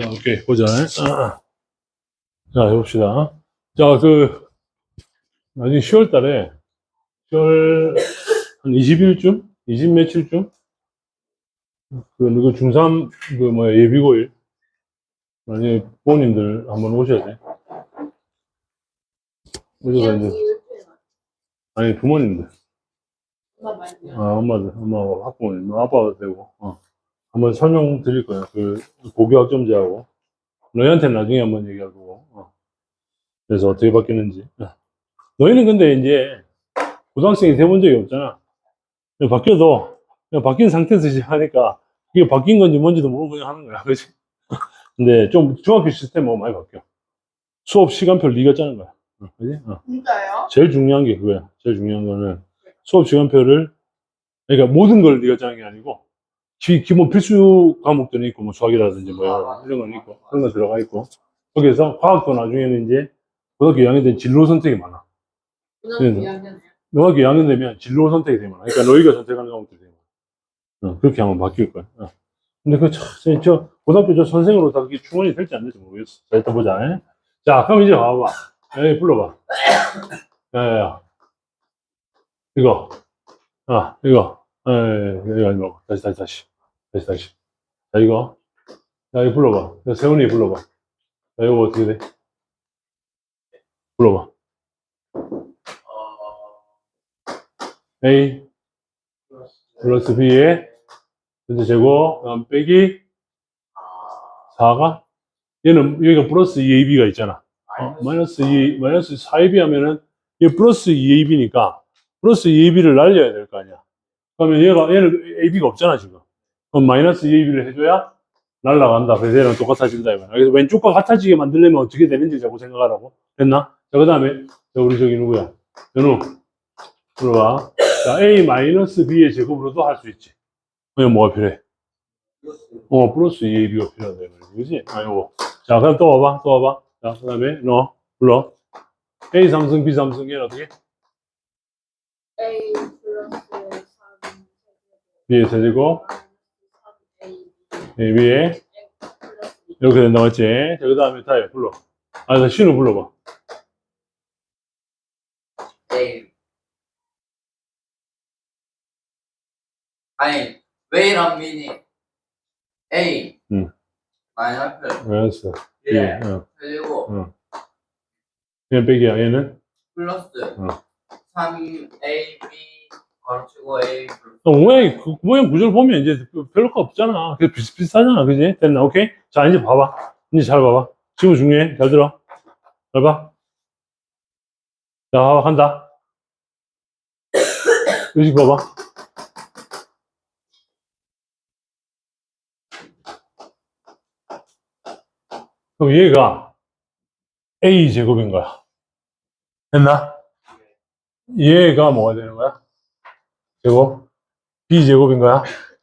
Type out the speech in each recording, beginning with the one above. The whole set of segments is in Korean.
자, 오케이, 보자. 아. 자, 해봅시다. 자, 그, 나중에 10월 달에, 10월, 한 20일쯤? 20 며칠쯤? 그, 누구 중3, 그, 뭐야, 예비고일. 나중에 부모님들 한번 오셔야 돼. 오셔서 이제, 아니, 부모님들. 아, 엄마들, 엄마, 학부모님, 아빠도 되고, 어. 한번 설명 드릴 거예요. 그, 고교 학점제하고. 너희한테는 나중에 한번 얘기할 거고. 어. 그래서 어떻게 바뀌는지. 어. 너희는 근데 이제, 고등학생이 돼본 적이 없잖아. 그냥 바뀌어도, 그냥 바뀐 상태에서 하니까, 이게 바뀐 건지 뭔지도 모르고 그냥 하는 거야. 그지? 근데 좀 중학교 시스템하고 많이 바뀌어. 수업 시간표를 네가 짜는 거야. 어, 그지? 어. 진짜요? 제일 중요한 게 그거야. 제일 중요한 거는 수업 시간표를 그러니까 모든 걸 네가 짜는 게 아니고 기, 기본 필수 과목들이 있고 뭐 수학이라든지 뭐 아, 이런 건 있고 그런 거 들어가 있고 거기에서 과학도 나중에는 이제 고등학교 2학년 되면 진로 선택이 많아. 고등학교 네. 2학년이요? 고등학교 2학년 되면 진로 선택이 되게 많아. 그러니까 너희가 선택하는 과목들이 되게 많아. 어, 그렇게 하면 바뀔 거야. 어. 근데 그, 저, 저, 저 고등학교 저 선생으로 다 그게 충원이 될지 안 될지 모르겠어. 자, 일단 보자. 에? 자, 그럼 이제 봐봐. 에이, 불러봐. 야, 야, 야. 이거. 아, 이거. 에이, 이거 아니 말고. 다시, 다시, 다시. 다시, 다시. 자, 이거. 자, 이거 불러봐. 자, 세훈이 불러봐. 자, 이거 어떻게 돼? 불러봐. A 플러스 B에 전체 제곱, 그다음 빼기 4가 얘는 여기가 플러스 2AB가 있잖아. 어, 마이너스 2, 마이너스 4AB 하면은 얘 플러스 2AB니까 플러스 2AB를 날려야 될 거 아니야. 그러면 얘가 얘는 AB가 없잖아 지금. 그럼 마이너스 2AB를 해줘야 날라간다. 그래서 얘랑 똑같아진다 이거야. 그래서 왼쪽과 같아지게 만들려면 어떻게 되는지 자꾸 생각하라고. 됐나? 자 그 다음에 자, 우리 저기 누구야? 연우. 들어봐. 자 A 마이너스 B의 제곱으로도 할 수 있지. 그냥 뭐가 필요해? 어, 플러스 2AB가 필요하다. 그지? 아, 요거. 자, 그럼 또 와봐, 또 와봐. 자, 그 다음에, 너, 불러. A 삼승, B 삼승, 얘는 어떻게? A 플러스 3 B의 세제곱, A A, B의, 플러스 이렇게 된다, 맞지? 자, 그 다음에 다해, 불러. 아, 나 신우 불러봐. A. 아니, 왜이란 미니? A. 응. 마이너스 알았어. 예. 어, 그리고 어. 얘는 빼기야, 얘는? 플러스 어. 3A, B 거치고 A 플러스 어, 모양이, 그 모양 구조를 보면 이제 그 별로 거 없잖아. 그 비슷비슷하잖아, 그지? 됐나? 오케이? 자, 이제 봐봐. 이제 잘 봐봐. 지금 중요해. 잘 들어. 잘 봐. 자, 한다. 의식 봐봐. 그럼 얘가 A 제곱인 거야. 됐나? 얘가 뭐가 되는 거야? 제곱? B 제곱인 거야?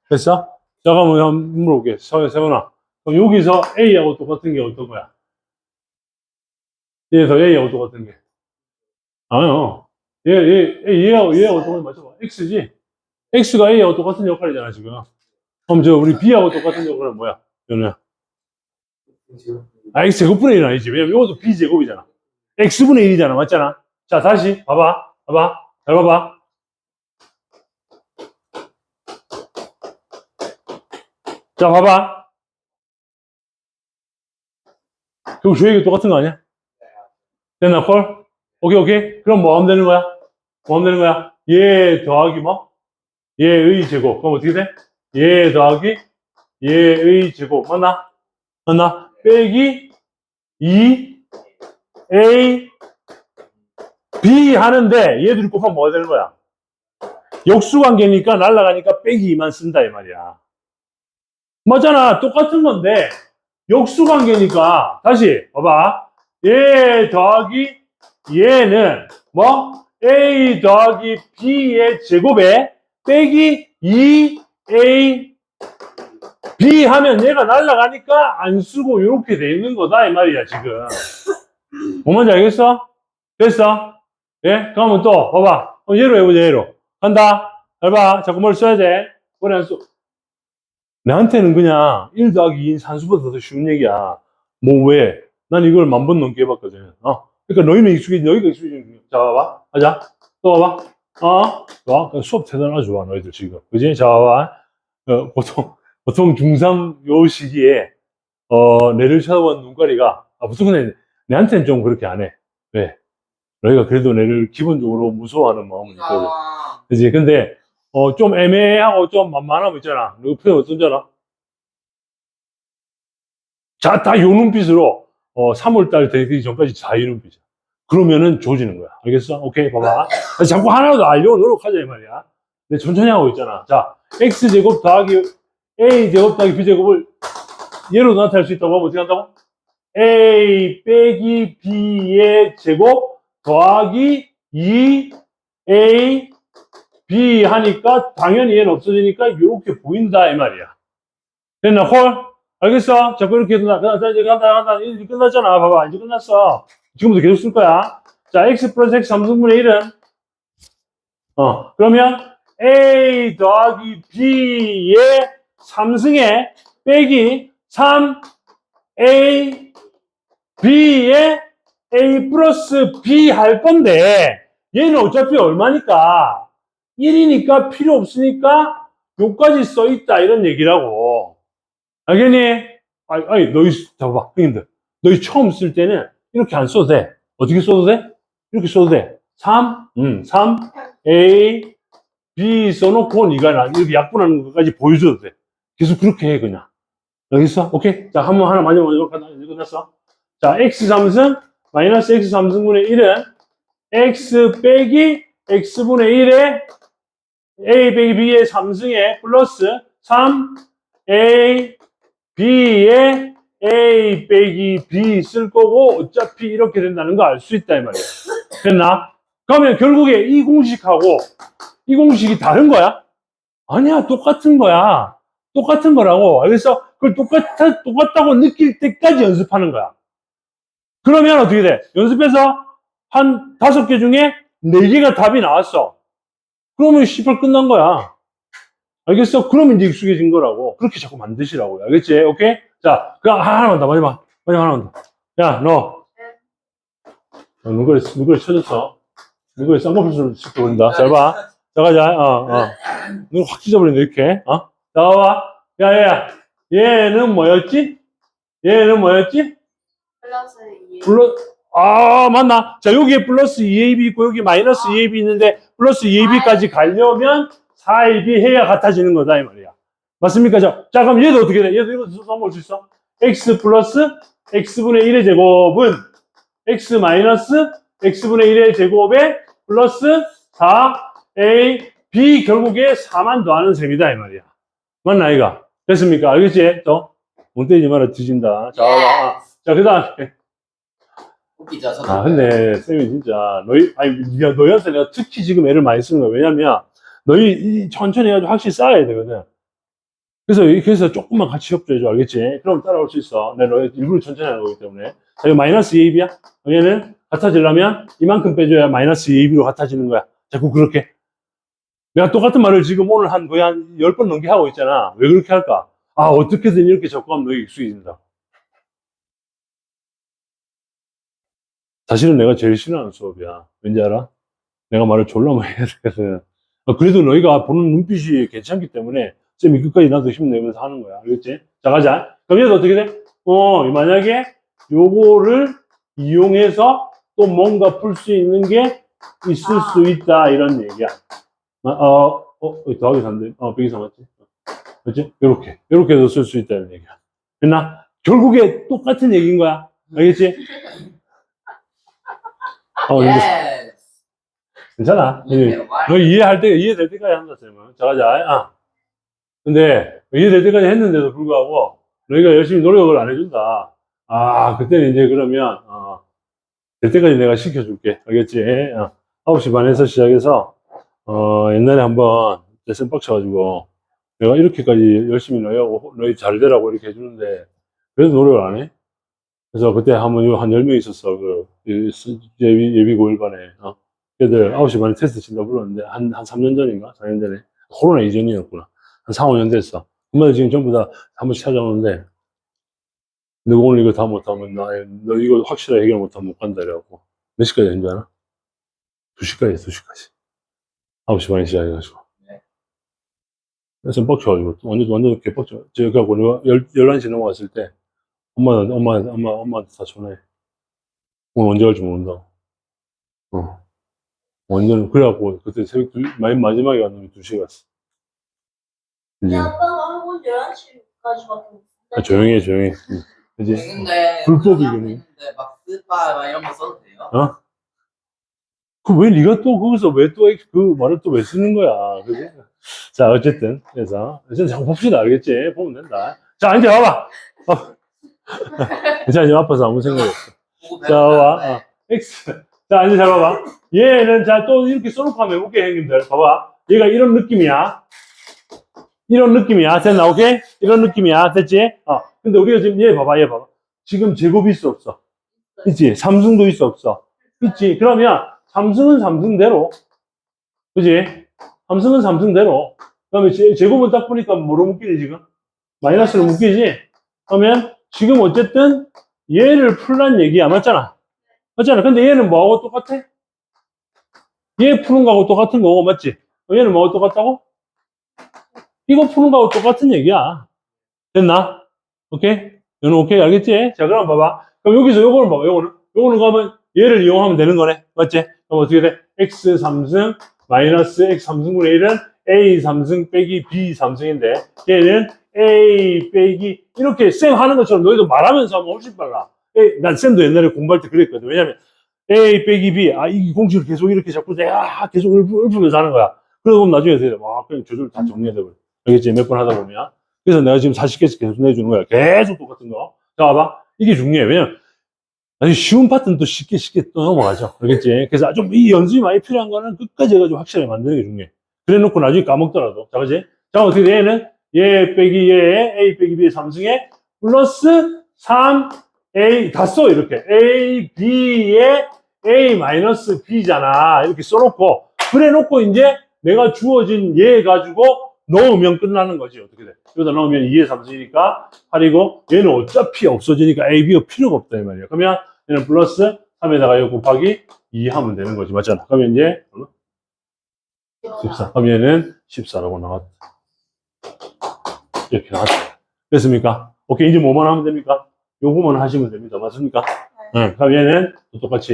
됐어? 자, 그럼 한번 물어볼게. 서, 세훈아. 그럼 여기서 A하고 똑같은 게 어떤 거야? 얘에서 A하고 똑같은 게. 아니요. 얘, 얘, 얘, 얘하고, 얘하고 똑같은 거 맞춰봐. X지? X가 A하고 똑같은 역할이잖아, 지금. 그럼 저, 우리 B하고 똑같은 역할은 뭐야? 연우야. 아, X제곱분의 1은 아니지. 왜냐면 이것도 B제곱이잖아. X분의 1이잖아. 맞잖아? 자, 다시 봐봐. 봐봐. 잘 봐봐. 자, 봐봐. 그럼 주행이 똑같은 거 아니야? 됐나, 콜? 오케이, 오케이. 그럼 뭐 하면 되는 거야? 뭐 하면 되는 거야? 얘 더하기 뭐? 얘의 제곱. 그럼 어떻게 돼? 얘 더하기 얘의 제곱. 맞나? 맞나? 빼기 2 A B 하는데 얘들이 곱하면 뭐가 되는 거야? 역수 관계니까 날라가니까 빼기 2만 쓴다 이 말이야. 맞잖아. 똑같은 건데 역수 관계니까 다시 봐봐. 얘 더하기 얘는 뭐 A 더하기 B의 제곱에 빼기 2A B 하면 얘가 날라가니까 안 쓰고 이렇게 돼 있는 거다 이 말이야 지금. 뭔 말인지 알겠어? 됐어? 예? 그러면 또 봐봐. 어, 얘로 해보자 얘로. 간다. 잘 봐. 자꾸 뭘 써야 돼. 머리 안 써. 나한테는 그냥 1 더하기 2인 산수보다 더 쉬운 얘기야. 뭐 왜? 난 이걸 만 번 넘게 해봤거든. 어? 그러니까 너희는 익숙해지, 너희가 익숙해지. 자, 봐봐. 하자. 또 봐봐. 어? 좋아. 그냥 수업 대단하게 좋아, 너희들 지금. 그지? 자, 봐봐. 어, 보통, 보통 중3 요 시기에, 어, 내를 쳐다본 눈가리가, 아, 보통 근데 내한테는 좀 그렇게 안 해. 왜? 너희가 그래도 내를 기본적으로 무서워하는 마음은 있거든. 아, 그지? 근데, 어, 좀 애매하고 좀 만만하면 있잖아. 너 표현 알아? 자, 다 요 눈빛으로, 어, 3월달 되기 전까지 다 이 눈빛이야. 그러면은 조지는 거야. 알겠어? 오케이, 봐봐. 자꾸 하나라도 알려고 노력하자, 이 말이야. 근데 천천히 하고 있잖아. 자, x제곱 더하기 a제곱 더하기 b제곱을 얘로 나타낼 수 있다고 하면 어떻게 한다고? a 빼기 b의 제곱 더하기 2a b 하니까 당연히 얘는 없어지니까 이렇게 보인다 이 말이야. 됐나 홀? 알겠어? 자꾸 이렇게 해서 나, 나, 나, 이제 간다, 간다. 이제 끝났잖아. 봐봐. 이제 끝났어. 지금부터 계속 쓸 거야. 자, x 플러스 x 3승분의 1은 어, 그러면 a 더하기 b의 3승에 빼기 3a b의 a 플러스 b 할 건데 얘는 어차피 얼마니까 1이니까 필요 없으니까 요까지 써 있다 이런 얘기라고. 알겠니? 아니, 아니 너희 잡아봐 형님들. 너희 처음 쓸 때는 이렇게 안 써도 돼. 어떻게 써도 돼? 이렇게 써도 돼. 3, 음, 3 A, B 써놓고 네가 나 이렇게 약분하는 것까지 보여줘도 돼. 계속 그렇게 해 그냥. 알겠어? 오케이? 자 한번 하나 마지막 이렇게 하나 끝났어. 자 x 3승 마이너스 x 3승분의 1은 x 빼기 x분의 1에 a 빼기 b의 3승에 플러스 3a b에 a 빼기 b 쓸 거고 어차피 이렇게 된다는 거 알 수 있다 이 말이야 됐나? 그러면 결국에 이 공식하고 이 공식이 다른 거야? 아니야 똑같은 거야 똑같은 거라고 알겠어? 그걸 똑같아, 똑같다고 느낄 때까지 연습하는 거야 그러면 어떻게 돼? 연습해서 한 다섯 개 중에 네 개가 답이 나왔어. 그러면 시발 끝난 거야. 알겠어? 그러면 이제 익숙해진 거라고. 그렇게 자꾸 만드시라고요. 알겠지? 오케이? 자, 그럼 하나만 더, 마지막. 마지막 하나만 더. 야, 너. 어, 눈거리, 눈거리 쳐졌어. 눈거리 쌍꺼풀 씹고 버린다. 잘 봐. 자, 가자. 어, 어. 눈확 찢어버린다, 이렇게. 어? 자, 봐봐. 야, 야, 야. 얘는 뭐였지? 얘는 뭐였지? 플러스 2. 플러 아 맞나? 자 여기에 플러스 2ab 있고 여기 마이너스 2ab 있는데 플러스 2ab까지 가려면 4ab 해야 같아지는 거다 이 말이야. 맞습니까? 자, 자 그럼 얘도 어떻게 돼? 얘도 이거 써볼 수 있어? x 플러스 x분의 1의 제곱은 x 마이너스 x분의 1의 제곱에 플러스 4a b 결국에 4만 더하는 셈이다 이 말이야. 맞나 이가? 됐습니까? 알겠지? 또? 못 때리지 마라 뒤진다. 자, 아, 자 그 다음에 저도. 아, 근데, 쌤이 진짜, 너희, 아니, 야, 너희한테 내가 특히 지금 애를 많이 쓰는 거야. 왜냐면, 너희 이 천천히 해가지고 확실히 쌓아야 되거든. 그래서, 해서 조금만 같이 협조해줘. 알겠지? 그럼 따라올 수 있어. 내가 너희 일부러 천천히 하는 거기 때문에. 자, 이거 마이너스 2ab야? 얘는 같아지려면 이만큼 빼줘야 마이너스 2ab로 같아지는 거야. 자꾸 그렇게. 내가 똑같은 말을 지금 오늘 한 거의 한 10번 넘게 하고 있잖아. 왜 그렇게 할까? 아, 어떻게든 이렇게 접근하면 너희 익숙해진다. 사실은 내가 제일 싫어하는 수업이야. 왠지 알아? 내가 말을 졸라 많이 해야 되거든. 어, 그래도 너희가 보는 눈빛이 괜찮기 때문에 쌤이 끝까지 나도 힘내면서 하는 거야. 알겠지? 자, 가자. 그럼 얘도 어떻게 돼? 어, 만약에 요거를 이용해서 또 뭔가 풀 수 있는 게 있을 아. 수 있다. 이런 얘기야. 어, 어, 어 더하기 3대. 어, 123 맞지? 맞지? 요렇게. 요렇게도 쓸수 있다는 얘기야. 됐나? 결국에 똑같은 얘기인 거야. 알겠지? 어, 예스. 괜찮아. 이게 말- 너 이해할 때, 이해될 때까지 한다, 쌤은. 자, 가자. 아. 근데, 이해될 때까지 했는데도 불구하고, 너희가 열심히 노력을 안 해준다. 아, 그때는 이제 그러면, 어, 될 때까지 내가 시켜줄게. 알겠지? 어, 9시 반에서 시작해서, 어, 옛날에 한번, 레슨 빡쳐가지고, 내가 이렇게까지 열심히 너희하고, 너희 잘 되라고 이렇게 해주는데, 그래도 노력을 안 해? 그래서 그때 한번 한 10명 있었어. 그, 이 스- 예비, 예비 고일반에. 어? 걔들 9시 반에 테스트 친다 불렀는데, 한, 한 3년 전인가? 4년 전에. 코로나 이전이었구나. 한 4, 5년 됐어. 엄마들 지금 전부 다 한 번씩 찾아오는데, 너 오늘 이거 다 못하면, 나, 너 이거 확실하게 해결 못하면 못 간다, 이래갖고. 몇 시까지 한줄 알아? 2시까지, 2시까지. 9시 반에 시작해가지고. 네. 그래서 뻑쳐가지고, 또 완전, 완전 개뻑쳐. 제가 그래갖고, 내가 열, 11시 넘어갔을 때, 엄마, 엄마, 엄마, 엄마한테 다 전화해. 오늘 언제 갈지 모른다. 어. 완전, 그래갖고, 그때 새벽 두, 맨 마지막에 갔는데 2시에 갔어. 이제, 근데 아빠가 한번 11시까지밖에 못 아, 조용히 해, 조용히 해. 응. 이제, 근데 불법이겠네. 있는데 막 스파 막 이런 거 써도 돼요? 그왜 네가 또 거기서 왜 또 그 말을 또 왜 쓰는 거야? 그지? 자, 어쨌든, 그래서, 이제 자꾸 봅시다. 알겠지? 보면 된다. 자, 이제 와봐. 어. 자, 이제 아파서 아무 생각이 없어. 자, 와. 배웠는데 어. X. 자, 이제 잘 봐봐. 얘는, 자, 또 이렇게 써놓고 한번 해볼게, 형님들. 봐봐. 얘가 이런 느낌이야. 이런 느낌이야. 됐나, 오케이? 이런 느낌이야. 됐지? 어. 근데 우리가 지금 얘 봐봐, 얘 봐봐. 지금 제곱이 있어, 없어? 있지? 삼승도 있어, 없어? 있지? 그러면 삼승은 삼승대로. 그지? 삼승은 삼승대로. 그 다음에 제, 제곱은 딱 보니까 뭐로 묶이지, 지금? 마이너스로 묶이지? 그러면 지금 어쨌든 얘를 풀란 얘기야. 맞잖아? 맞잖아. 근데 얘는 뭐하고 똑같아? 얘 푸는 거하고 똑같은 거고, 맞지? 어, 얘는 뭐하고 똑같다고? 이거 푸는 거하고 똑같은 얘기야. 됐나? 오케이? 얘는 오케이, 알겠지? 자, 그럼 봐봐. 그럼 여기서 요거를 봐봐, 요거는. 요거는 가면 얘를 이용하면 되는 거네. 맞지? 그럼 어떻게 돼? x 3승 마이너스 x 3승분의 1은 a 3승 빼기 b 3승인데 얘는 a 빼기 이렇게 쌤 하는 것처럼 너희도 말하면서 하면 훨씬 빨라. 에이, 난 쌤도 옛날에 공부할 때 그랬거든. 왜냐면 a 빼기 b 아 이 공식을 계속 이렇게 자꾸 내가 계속 읊- 읊으면서 하는 거야. 그러다 보면 나중에 되와 그냥 저절 다 정리해야 버려. 알겠지? 몇 번 하다 보면. 그래서 내가 지금 40개씩 계속 내주는 거야. 계속 똑같은 거. 자, 봐봐. 이게 중요해. 왜냐면 아주 쉬운 파트는 또 쉽게 쉽게 또 넘어가죠. 알겠지? 그래서 좀 이 연습이 많이 필요한 거는 끝까지 해가지고 확실하게 만드는 게 중요해. 그래 놓고 나중에 까먹더라도. 자, 그지? 자, 어떻게 돼? 얘는 얘 빼기 얘, A 빼기 B의 3승에 플러스 3A 다 써, 이렇게. A, B에 A 마이너스 B잖아. 이렇게 써놓고. 그래 놓고 이제 내가 주어진 얘 가지고 넣으면 끝나는 거지. 어떻게 돼? 여기다 넣으면 2의 3승이니까 8이고 얘는 어차피 없어지니까 A, B가 필요가 없다 이 말이야. 그러면 얘는 플러스 3에다가 이거 곱하기 2 하면 되는 거지. 맞잖아. 그러면 이제 얼마? 14. 그럼 얘는 14라고 나왔다. 이렇게 나왔다. 됐습니까? 오케이. 이제 뭐만 하면 됩니까? 요거만 하시면 됩니다. 맞습니까? 응. 그럼 얘는 또 똑같이.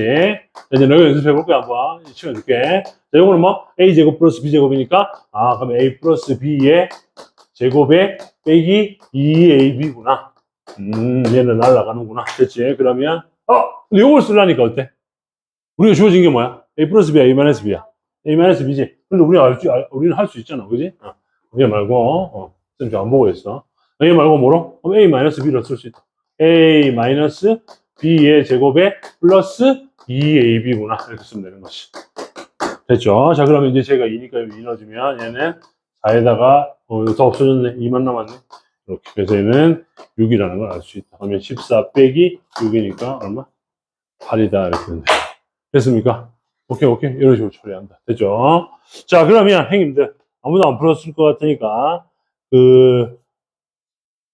자, 이제 너가 연습해 볼 거야. 한번. 치워줄게. 자, 요거는 뭐? A제곱 플러스 B제곱이니까. 아, 그럼 A 플러스 B의 제곱에 빼기 2AB구나. 음, 얘는 날아가는구나. 됐지? 그러면, 어! 근데 요걸 쓰려니까 어때? 우리가 주어진 게 뭐야? A 플러스 B야, A 마이너스 B야. A 마이너스 B지? 근데 우리는 알 수, 알- 우리는 할 수 있잖아. 그지? 어. 얘 말고, 어. 쌤 지금 안 보고 있어. 얘 말고 뭐로? 그럼 A 마이너스 B로 쓸수 있다. A 마이너스 B의 제곱에 플러스 2AB구나. 이렇게 쓰면 되는 거지. 됐죠? 자, 그러면 이제 제가 2니까 여기 2 넣어주면 얘는 4에다가, 어, 더 없어졌네. 2만 남았네. 이렇게. 그래서 얘는 6이라는 걸 알 수 있다. 그러면 14 빼기 6이니까 얼마? 8이다. 이렇게 돼. 됐습니까? 오케이, 오케이. 이런 식으로 처리한다. 됐죠? 자, 그러면 형님들, 아무도 안 풀었을 것 같으니까, 그,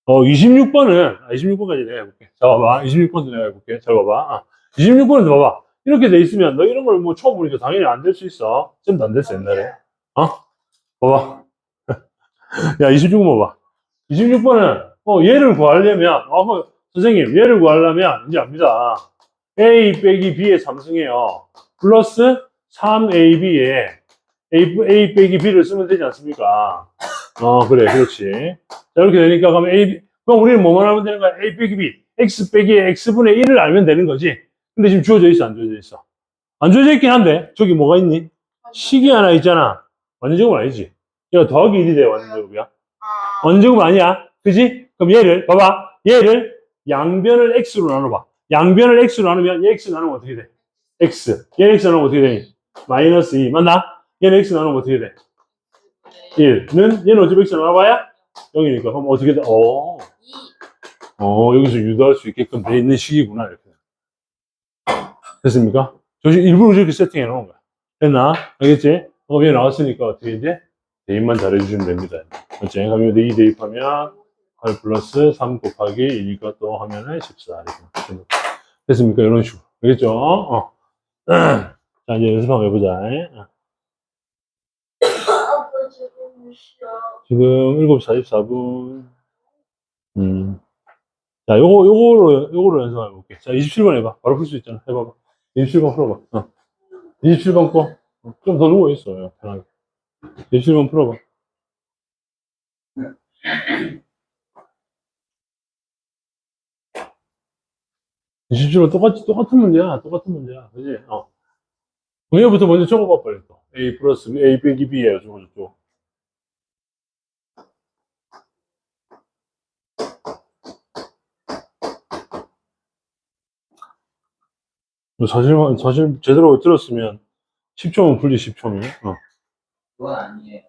어, 26번은, 아, 26번까지 내가 해볼게. 자, 봐봐. 26번도 내가 해볼게. 잘 봐봐. 아, 26번은 봐봐. 이렇게 돼 있으면, 너 이런 걸 뭐 처음 보니까 당연히 안 될 수 있어. 쌤도 안 됐어, 옛날에. 어? 봐봐. 야, 26번 봐봐. 26번은, 어, 얘를 구하려면, 어, 뭐, 선생님, 얘를 구하려면, 이제 압니다. A 빼기 B의 3승이에요. 플러스 3AB에 A, A 빼기 B를 쓰면 되지 않습니까? 어, 그래, 그렇지. 자, 이렇게 되니까, 그럼 A, 그럼 우리는 뭐만 하면 되는 거야? A 빼기 B. X 빼기 X분의 1을 알면 되는 거지. 근데 지금 주어져 있어, 안 주어져 있어? 안 주어져 있긴 한데, 저기 뭐가 있니? 식이 하나 있잖아. 완전제곱 아니지? 얘가 더하기 1이 돼, 완전제곱이야. 아, 완전제곱 아니야? 그지? 그럼 얘를, 봐봐. 얘를 양변을 X로 나눠봐. 양변을 X로 나누면 얘 X 나누면 어떻게 돼? X. 얘 X 나누면 어떻게 되니? 마이너스 2. 맞나? 얘는 X 나누면 어떻게 돼? 1는 얘는 어차피 X 나눠봐야 0이니까. 그럼 어떻게 돼? 어, 2. 어, 여기서 유도할 수 있게끔 돼 있는 식이구나. 이렇게. 됐습니까? 저 지금 일부러 저렇게 세팅해 놓은 거야. 됐나? 알겠지? 그럼 얘 나왔으니까 어떻게 이제? 대입만 잘해주시면 됩니다. 그렇지? 그럼 여기 2 대입하면 8 플러스 3 곱하기 1이니까 또 하면은 14 이렇게 됐습니까? 이런 식으로 알겠죠? 어. 자 이제 연습 한번 해보자 아빠 지금 몇 시야? 지금 7시 44분 음. 자 요거 요거로 요거로 연습 한번 해볼게 자 27번 해봐 바로 풀 수 있잖아 해봐봐 27번 풀어봐 어. 27번 거 좀 더 누워있어 편하게 27번 풀어봐 실제로 똑같이, 똑같은 문제야. 똑같은 문제야. 그지? 어. 얘부터 먼저 적어봐, 빨리 또. A 플러스 A 빼기 B예요, 저거, 저거. 사실, 사실, 제대로 들었으면 10초면 풀지, 10초면. 어. 그건 아니에요.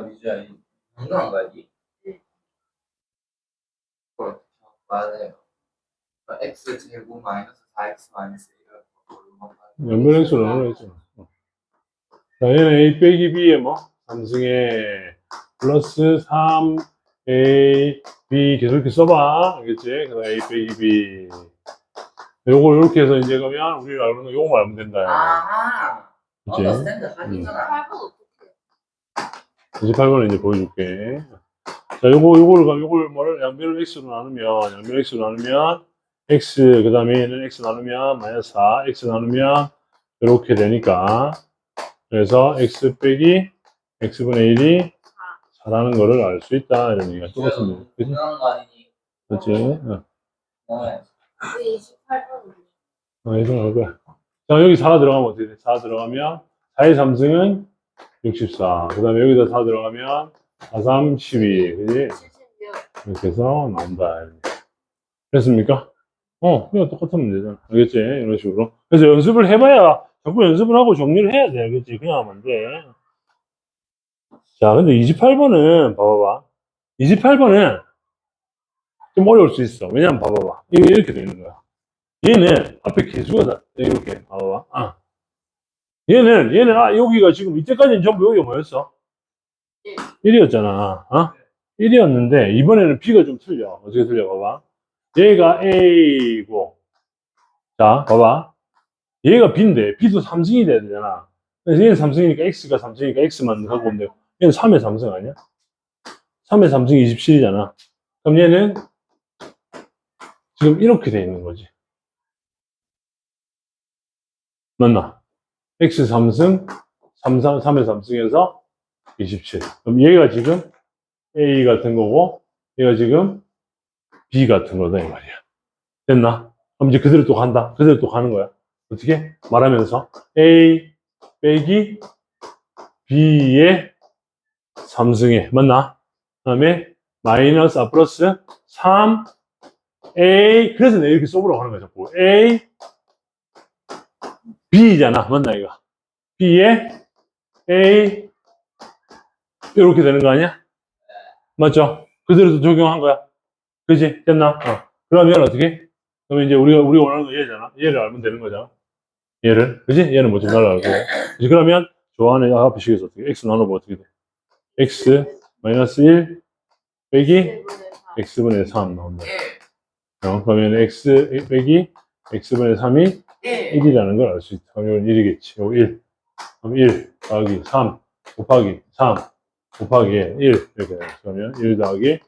미주야, 이 운동한 거야지? 그걸 맞아요. 그 x 제곱 마이너스 4x 마이너스 1을 연변 X로 나눠야죠. 어. 자, 얘는 A 빼기 B에 뭐? 3승에 플러스 3, A, B 계속 이렇게 써봐. 알겠지? 그다음 A 빼기 B. 요거 이렇게 해서 이제 그러면 우리가 알고 있는 거 요거 알면 된다. 아하! 그치? 언더스탠드 하기잖아. 8번 어떻게? 28번에 이제 보여줄게. 자, 요거, 요거를, 가- 요걸 뭐를, 양변을 x로 나누면, 양변 x로 나누면, x, 그 다음에 얘는 x 나누면, 마이너스 4, x 나누면, 이렇게 되니까. 그래서 x 빼기 x분의 1이 4라는 거를 알 수 있다. 이런 얘기가 똑같은 거. 그지? 운동한 거 아니니? 그치? 어, 네. 왜 28번? 어, 이거 나올 거야. 자, 여기 4 들어가면 어떻게 돼? 4 들어가면, 4의 3승은 64. 그 다음에 여기다 4 들어가면, 4, 3, 12. 그지? 76. 이렇게 해서 나온다. 됐습니까? 어, 그냥 똑같은 문제잖아. 알겠지? 이런 식으로. 그래서 연습을 해봐야, 자꾸 연습을 하고 정리를 해야 돼. 알겠지? 그냥 하면 안 돼. 자, 근데 28번은, 봐봐봐. 28번은 좀 어려울 수 있어. 왜냐면 봐봐봐. 이게 이렇게 되는 거야. 얘는 앞에 개수가 다, 이렇게, 봐봐봐. 아. 얘는, 얘는, 아, 여기가 지금 이때까지는 전부 여기가 뭐였어? 1이었잖아. 어? 1이었는데, 이번에는 B가 좀 틀려. 어떻게 틀려? 봐봐. 얘가 A고, 자, 봐봐. 얘가 B인데, B도 3승이 돼야 되잖아. 그래서 얘는 3승이니까 X가 3승이니까 X만 갖고 오면 되고, 얘는 3의 3승 아니야? 3의 3승 27이잖아. 그럼 얘는 지금 이렇게 돼 있는 거지. 맞나? X 3승, 3, 3, 3의 3승에서 27. 그럼 얘가 지금 A 같은 거고, 얘가 지금 B 같은 거다, 이 말이야. 됐나? 그럼 이제 그대로 또 간다. 그대로 또 가는 거야. 어떻게? 말하면서 A 빼기 B의 3승에, 맞나? 그 다음에 마이너스 아 플러스 3 A 그래서 내가 이렇게 써보라고 하는 거야 자꾸 A B잖아 맞나 이거 B에 A 이렇게 되는 거 아니야? 맞죠? 그대로 또 적용한 거야 그지? 됐나? 어. 그러면 어떻게? 그러면 이제 우리가 우리가 원하는 거 얘잖아 얘를 알면 되는 거잖아 얘를 그지? 얘는 뭐좀 달라 알고 그지? 그러면 좋아하는 앞에 식에서 어떻게 X 나눠보면 어떻게 돼? X 마이너스 1 빼기 x분의 3 나온다. 1, 어, 그러면 x 빼기 x분의 3이 1. 1이라는 걸 알 수 있다. 그러면 1이겠지. 요 1. 그럼 1 더하기 3 곱하기 3 곱하기 1 이렇게. 그러면 1 더하기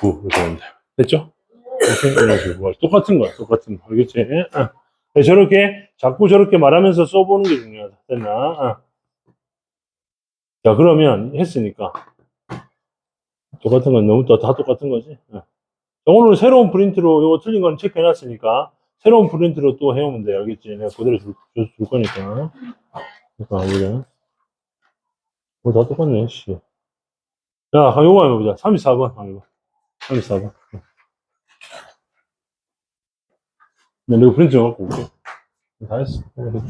9 이렇게 됩니다. 됐죠? 이렇게 이런 식으로 똑같은 거야. 똑같은 거. 알겠지? 어. 네, 저렇게 자꾸 저렇게 말하면서 써보는 게 중요하다. 됐나? 어. 자 그러면 했으니까 똑같은 건 너무 또다 똑같은 거지. 어. 자, 오늘 새로운 프린트로 이거 틀린 건 체크해놨으니까 새로운 프린트로 또 해오면 돼. 알겠지? 내가 그대로 줄, 줄, 줄 거니까. 그러니까 우리가 뭐다 똑같네, 씨. 야, 한 요거 한번 해보자. 34번. 한번 해봐. 34번. 나 이거 프린트 좀 갖고 올게. 다 했어. 음,